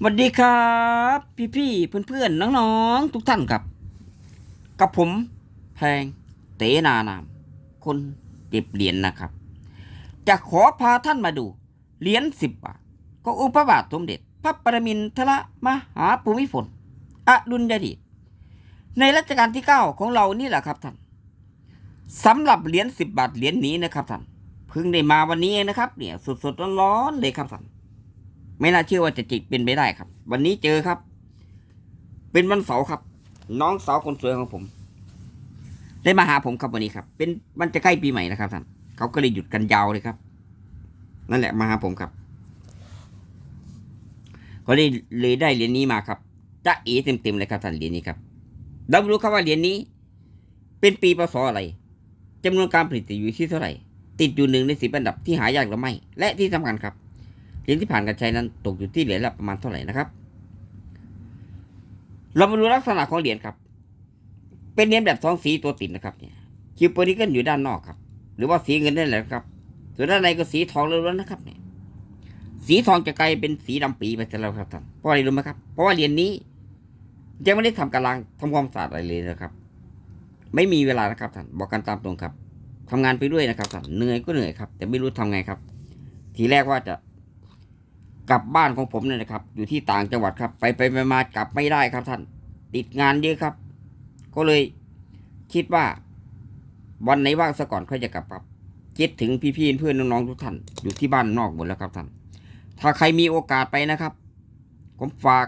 สวัสดีครับ พี่พี่เพื่อนเพื่อนๆน้องๆทุกท่านครับ กับผมแพงเตนานาม คนเก็บเหรียญนะครับ จะขอพาท่านมาดู เหรียญสิบบาทขององค์พระบาทสมเด็จ พระปรมินทรมหาภูมิพลอดุลยเดชในรัชกาลที่เก้าของเรานี่แหละครับท่านสำหรับเหรียญสิบบาทเหรียญนี้นะครับท่านเพิ่งได้มาวันนี้เองนะครับเนี่ยสดๆร้อนๆเลยครับท่าน ไม่น่าเชื่อว่าจะจิตเป็นไปได้ครับ วันนี้เจอครับ เป็นวันเสาร์ครับ น้องสาวคนสวยของผม ได้มาหาผมครับวันนี้ครับ เป็นมันจะใกล้ปีใหม่นะครับท่านเขาก็เลยหยุดกันยาวเลยครับ นั่นแหละมาหาผมครับก็เลยเลยได้เหรียญนี้มาครับจะเอเต็มๆเลยครับท่านเหรียญนี้ครับเราไม่รู้ครับว่าเหรียญนี้ เป็นปีพศอะไรจำนวนการผลิตอยู่ที่เท่าไหร่ ติดอยู่หนึ่งในสิบอันดับที่หายากหรือไม่ และที่สำคัญครับ เหรียญที่ผ่านการใช้นั้นตกอยู่ที่เหรียญละประมาณเท่าไหร่นะครับ เรามาดูลักษณะของเหรียญครับ เป็นเหรียญแบบสองสีตัวติดนะครับเนี่ยคิวโปนิเกิลอยู่ด้านนอกครับ หรือว่าสีเงินนั่นแหละครับ ส่วนด้านในก็สีทองล้วนๆนะครับเนี่ยสีทองจะกลายเป็นสีดำปีไปซะแล้วครับท่านเพราะอะไรรู้ไหมครับ เพราะว่าเหรียญนี้ยังไม่ได้ทำกาล้างทำความสะอาดอะไรเลยนะครับ ไม่มีเวลานะครับท่านบอกกันตามตรงครับทำงานไปด้วยนะครับท่านเหนื่อยก็เหนื่อยครับ แต่ไม่รู้ทำไงครับ ทีแรกว่าจะ กลับบ้านของผมเนี่ยนะครับ อยู่ที่ต่างจังหวัดครับ ไปไปมากลับไม่ได้ครับท่าน ติดงานเยอะครับ ก็เลยคิดว่า วันไหนว่างซะก่อนค่อยจะกลับครับคิดถึงพี่ๆเพื่อนน้องๆทุกท่านอยู่ที่บ้านนอกหมดแล้วครับท่าน ถ้าใครมีโอกาสไปนะครับ ผมฝาก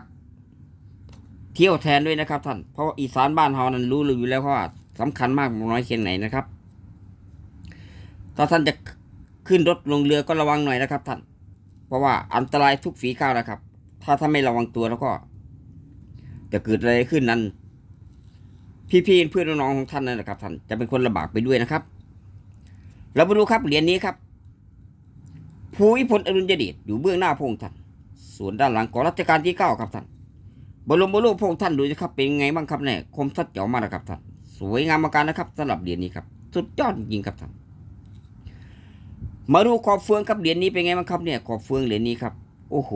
เที่ยวแทนด้วยนะครับท่าน เพราะอีสานบ้านเฮานั้นรู้อยู่แล้วว่าสำคัญมากน้อยเพียงไหนนะครับ ถ้าท่านจะขึ้นรถลงเรือก็ระวังหน่อยนะครับท่าน เพราะว่าอันตรายทุกฝีก้าวนะครับ ถ้าท่าไม่ระวังตัวแล้วก็ จะเกิดอะไรขึ้นนั้น พี่ๆเพื่อนน้องของท่านนั่นแหละครับ ท่านจะเป็นคนลำบากไปด้วยนะครับ เรามาดูครับเหรียญนี้ครับภูมิพลอดุลยเดชอยู่เบื้องหน้าพงค์ท่าน ส่วนด้านหลังของรัชกาลที่เก้าครับท่านบรมโลกพงค์ท่านดูนะครับ เป็นไงบ้างครับเนี่ยคมสัดเจ๋วมากนะครับท่านสวยงามมากนะครับสำหรับเหรียญนี้ครับ สุดยอดจริงครับท่าน มาดูขอบเฟืองครับเหรียญนี้เป็นไงบ้างครับเนี่ยขอบเฟืองเหรียญนี้ครับ โอ้โห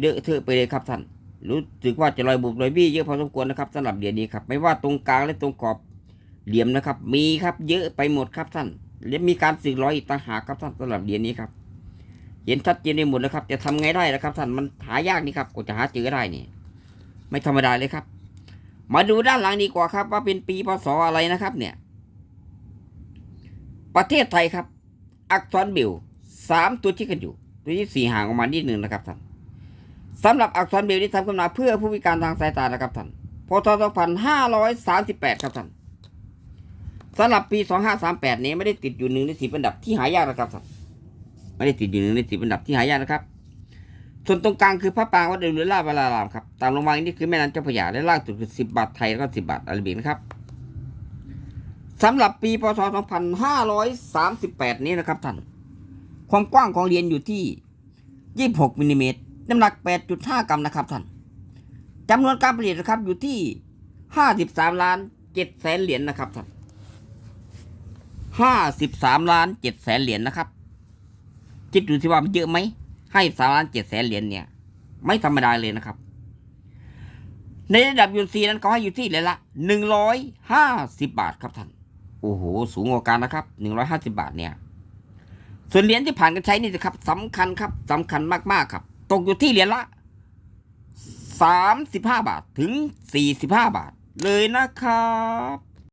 เดอะเทอะไปเลยครับท่านรู้สึกว่าจะลอยบุบลอยบี้เยอะพอสมควรนะครับสำหรับเหรียญนี้ครับไม่ว่าตรงกลางและตรงขอบเหลี่ยมนะครับ มีครับเยอะไปหมดครับท่านและมีการสึกร้อยอีกต่างหากครับท่านสำหรับเหรียญนี้ครับเห็นชัดเจนในหมดแล้วครับ จะทำไงได้ล่ะครับท่านมันหายากนี่ครับกว่าจะหาเจอได้นี่ไม่ธรรมดาเลยครับ มาดูด้านหลังดีกว่าครับ ว่าเป็นปีพศอะไรนะครับ เนี่ย ประเทศไทยครับ อักษรบิวสามตัวที่กันอยู่ ตัวที่สี่ห่างออกมานิดหนึ่งนะครับท่านสำหรับอักษรบิวที่ทำขึ้นมาเพื่อผู้พิการทางสายตานะครับท่านพศ2538 ครับท่านสำหรับปี 2538 นี้ไม่ได้ติดอยู่หนึ่งในสิบอันดับที่หายากนะครับท่านไม่ได้ติดอยู่หนึ่งในสิบอันดับที่หายากนะครับ ส่วนตรงกลางคือพระปรางวัดเดลุล่าบารารามครับตามลงมาอีกนี่คือแม่น้ำเจ้าพระยาและล่างสุดคือสิบบาทไทยแล้วก็สิบบาทอาราบิกนะครับ สำหรับปีพศ 2538 นี้นะครับท่าน ความกว้างของเหรียญอยู่ที่ 26มิลลิเมตรน้ำหนัก 8.5 กรัมนะครับท่านจำนวนการผลิตนะครับอยู่ที่ 53 ล้าน7แสนเหรียญนะครับท่าน53 ล้าน7แสนเหรียญนะครับคิดดูสิว่ามันเยอะไหมให้3ล้าน7แสนเหรียญเนี่ย ไม่ธรรมดาเลยนะครับ ในระดับยูนซีนั้นเขาให้อยู่ที่เหรียญละ150บาทครับท่าน อ้โหสูงกว่ากันนะครับหนึ่งร้อยห้าสิบาทเนี่ย ส่วนเหรียญที่ผ่านการใช้นี่นะครับสำคัญครับสำคัญมากๆครับ ตกอยู่ที่เหรียญละสามสิบห้าบาทถึงสี่สิบห้าบาทเลยนะครับ